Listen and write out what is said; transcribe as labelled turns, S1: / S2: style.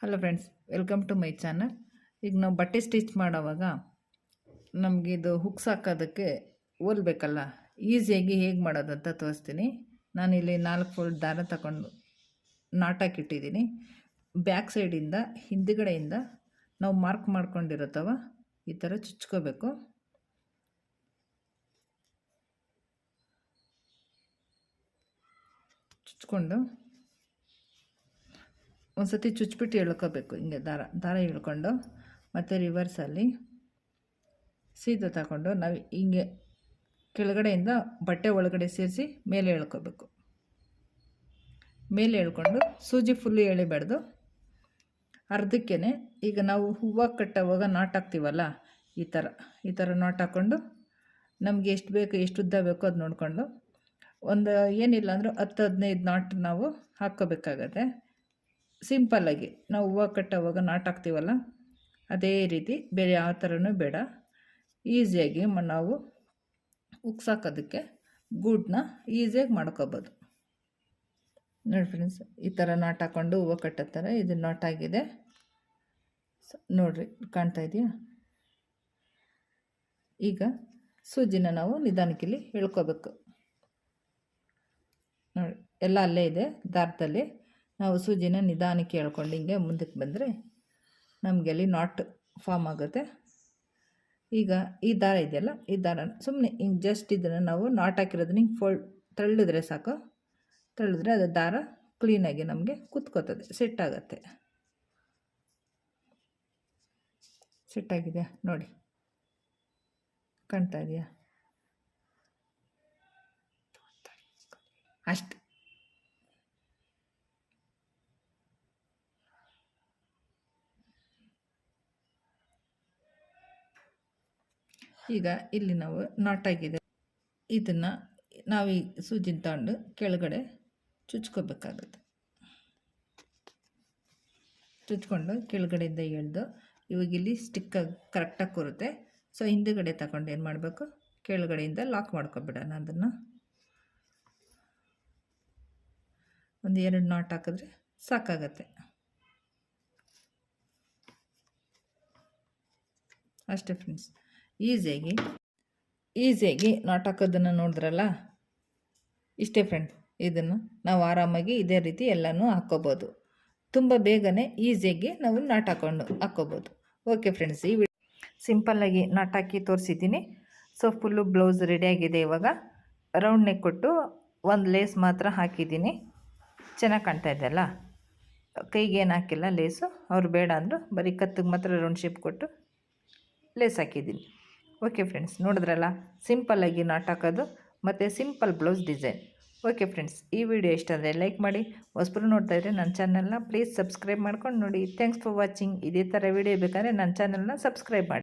S1: Hello friends welcome to my channel ಈಗ ನಾವು ಬಟ್ಟೆ ಸ್ಟಿಚ್ ಮಾಡೋವಾಗ ನಮಗೆ ಇದು ಹುಕ್ಸ್ ಹಾಕೋದಕ್ಕೆ ಓಲ್ಬೇಕಲ್ಲ ಈಸಿಯಾಗಿ ಹೇಗೆ ಮಾಡೋದು ಅಂತ ತೋರಿಸ್ತೀನಿ. ನಾನಿಲ್ಲಿ ನಾಲ್ಕು ಫೋಲ್ಡ್ ದಾರ ತಗೊಂಡು ನಾಟಾಕಿಟ್ಟಿದ್ದೀನಿ ಬ್ಯಾಕ್ ಸೈಡಿಂದ ಹಿಂದುಗಡೆಯಿಂದ ನಾವು ಮಾರ್ಕ್ ಮಾಡ್ಕೊಂಡಿರುತ್ತವ, ಈ ಥರ ಚುಚ್ಕೋಬೇಕು. ಚುಚ್ಕೊಂಡು ಒಂದು ಸತಿ ಚುಚ್ಬಿಟ್ಟು ಎಳ್ಕೋಬೇಕು ಹಿಂಗೆ ದಾರ ದಾರ ಎಳ್ಕೊಂಡು ಮತ್ತು ರಿವರ್ಸಲ್ಲಿ ಸೀದಾ ತಗೊಂಡು ನಾವು ಹಿಂಗೆ ಕೆಳಗಡೆಯಿಂದ ಬಟ್ಟೆ ಒಳಗಡೆ ಸೇರಿಸಿ ಮೇಲೆ ಎಳ್ಕೋಬೇಕು ಮೇಲೆ ಎಳ್ಕೊಂಡು ಸೂಜಿ ಫುಲ್ಲು ಎಳಿಬಾರ್ದು. ಅರ್ಧಕ್ಕೇ ಈಗ ನಾವು ಹೂವು ಕಟ್ಟೋವಾಗ ನಾಟ್ ಹಾಕ್ತೀವಲ್ಲ, ಈ ಥರ ಈ ಥರ ನಾಟ್ ಹಾಕ್ಕೊಂಡು ನಮಗೆ ಎಷ್ಟು ಬೇಕು, ಎಷ್ಟು ಉದ್ದ ಬೇಕೋ ಅದು ನೋಡಿಕೊಂಡು ಒಂದು ಏನಿಲ್ಲ ಅಂದರೂ ಹತ್ತು ಹದಿನೈದು ನಾಟ್ ನಾವು ಹಾಕ್ಕೋಬೇಕಾಗತ್ತೆ. ಸಿಂಪಲ್ಲಾಗಿ ನಾವು ಹೂವು ಕಟ್ಟೋವಾಗ ನಾಟ್ ಹಾಕ್ತೀವಲ್ಲ? ಅದೇ ರೀತಿ ಬೇರೆ ಯಾವ ಥರನೂ ಬೇಡ. ಈಸಿಯಾಗಿ ನಾವು ಉಕ್ಸಾಕೋದಕ್ಕೆ ಗೂಡನ್ನ ಈಸಿಯಾಗಿ ಮಾಡ್ಕೋಬೋದು. ನೋಡಿ ಫ್ರೆಂಡ್ಸ್ ಈ ಥರ ನಾಟ್ ಹಾಕ್ಕೊಂಡು ಹೂವು ಕಟ್ಟೋ ಥರ ಇದು ನಾಟಾಗಿದೆ ನೋಡಿರಿ, ಕಾಣ್ತಾ ಇದೆಯಾ? ಈಗ ಸೂಜಿನ ನಾವು ನಿಧಾನಕ್ಕಿಲ್ಲಿ ಹೇಳ್ಕೋಬೇಕು ನೋಡಿ ಎಲ್ಲ ಅಲ್ಲೇ ಇದೆ, ದಾರದಲ್ಲಿ. ನಾವು ಸೂಜಿನ ನಿಧಾನಕ್ಕೆ ಹೇಳ್ಕೊಂಡು ಹಿಂಗೆ ಮುಂದಕ್ಕೆ ಬಂದರೆ ನಮಗೆ ಅಲ್ಲಿ ನಾಟ್ ಫಾರ್ಮ್ ಆಗುತ್ತೆ. ಈಗ ಈ ದಾರ ಇದೆಯಲ್ಲ, ಈ ದಾರ ಸುಮ್ಮನೆ ಹಿಂಗೆ ಜಸ್ಟ್ ಇದನ್ನು ನಾವು ನಾಟ್ ಹಾಕಿರೋದನ್ನ ಹಿಂಗೆ ಫೋಲ್ಡ್ ತಳ್ಳಿದ್ರೆ ಸಾಕು. ತಳ್ಳಿದ್ರೆ ಅದು ದಾರ ಕ್ಲೀನಾಗಿ ನಮಗೆ ಕುತ್ಕೋತದೆ ಸೆಟ್ ಆಗುತ್ತೆ. ಸೆಟ್ ಆಗಿದೆಯಾ ನೋಡಿ. ಕಾಣ್ತಾ ಇದೆಯಾ? ಅಷ್ಟು ಈಗ ಇಲ್ಲಿ ನಾವು ನಾಟಾಗಿದೆ ಇದನ್ನು ನಾವು ಈ ಸೂಜಿನ ತಗೊಂಡು ಕೆಳಗಡೆ ಚುಚ್ಕೋಬೇಕಾಗುತ್ತೆ. ಚುಚ್ಕೊಂಡು ಕೆಳಗಡೆಯಿಂದ ಎಳೆದು ಇವಾಗ ಇಲ್ಲಿ ಸ್ಟಿಕ್ಕಾಗಿ ಕರೆಕ್ಟಾಗಿ ಕೂರುತ್ತೆ. ಸೊ ಹಿಂದುಗಡೆ ತಗೊಂಡು ಏನು ಮಾಡಬೇಕು? ಕೆಳಗಡೆಯಿಂದ ಲಾಕ್ ಮಾಡ್ಕೊಬಿಡೋಣ ಅದನ್ನು. ಒಂದು ಎರಡು ನಾಟ್ ಹಾಕಿದ್ರೆ ಸಾಕಾಗತ್ತೆ. ಅಷ್ಟೇ ಫ್ರೆಂಡ್ಸ್ ಈಸಿಯಾಗಿ. ಈಸಿಯಾಗಿ ನಾಟ್ ಹಾಕೋದನ್ನು ನೋಡಿದ್ರಲ್ಲ? ಇಷ್ಟೇ ಫ್ರೆಂಡ್ ಇದನ್ನು ನಾವು ಆರಾಮಾಗಿ ಇದೇ ರೀತಿ ಎಲ್ಲನೂ ಹಾಕ್ಕೋಬೋದು ತುಂಬ ಬೇಗನೆ ಈಸಿಯಾಗಿ ನಾವು ನಾಟ್ ಹಾಕೊಂಡು ಹಾಕ್ಕೋಬೋದು ಓಕೆ ಫ್ರೆಂಡ್ಸ್ ಈ ವಿಡಿಯೋ ಸಿಂಪಲ್ಲಾಗಿ ನಾಟ್ ಹಾಕಿ ತೋರಿಸಿದ್ದೀನಿ. ಸೊ ಫುಲ್ಲು ಬ್ಲೌಸ್ ರೆಡಿಯಾಗಿದೆ ಇವಾಗ. ರೌಂಡ್ ನೆಕ್ ಕೊಟ್ಟು ಒಂದು ಲೇಸ್ ಮಾತ್ರ ಹಾಕಿದ್ದೀನಿ. ಚೆನ್ನಾಗಿ ಕಾಣ್ತಾ ಇದೆಯಲ್ಲ ಕೈಗೆ ಏನು ಹಾಕಿಲ್ಲ ಲೇಸು ಅವ್ರು ಬೇಡ ಅಂದರು ಬರೀ ಕತ್ತಿಗೆ ಮಾತ್ರ ರೌಂಡ್ ಶೇಪ್ ಕೊಟ್ಟು ಲೇಸ್ ಹಾಕಿದ್ದೀನಿ. ಓಕೆ ಫ್ರೆಂಡ್ಸ್ ನೋಡಿದ್ರಲ್ಲ? ಸಿಂಪಲ್ಲಾಗಿ ನಾಟ್ ಹಾಕೋದು, ಮತ್ತು simple blouse design okay friends ಈ ವಿಡಿಯೋ ಇಷ್ಟ ಆದರೆ ಲೈಕ್ ಮಾಡಿ. ಹೊಸಬ್ರು ನೋಡ್ತಾ ಇದ್ದರೆ ನನ್ನ ಚಾನಲ್ನ ಪ್ಲೀಸ್ ಸಬ್ಸ್ಕ್ರೈಬ್ ಮಾಡ್ಕೊಂಡು ನೋಡಿ. ಥ್ಯಾಂಕ್ಸ್ ಫಾರ್ ವಾಚಿಂಗ್ ಇದೇ ಥರ ವಿಡಿಯೋ ಬೇಕಾದರೆ ನನ್ನ ಚಾನಲ್ನ ಸಬ್ಸ್ಕ್ರೈಬ್ ಮಾಡಿ.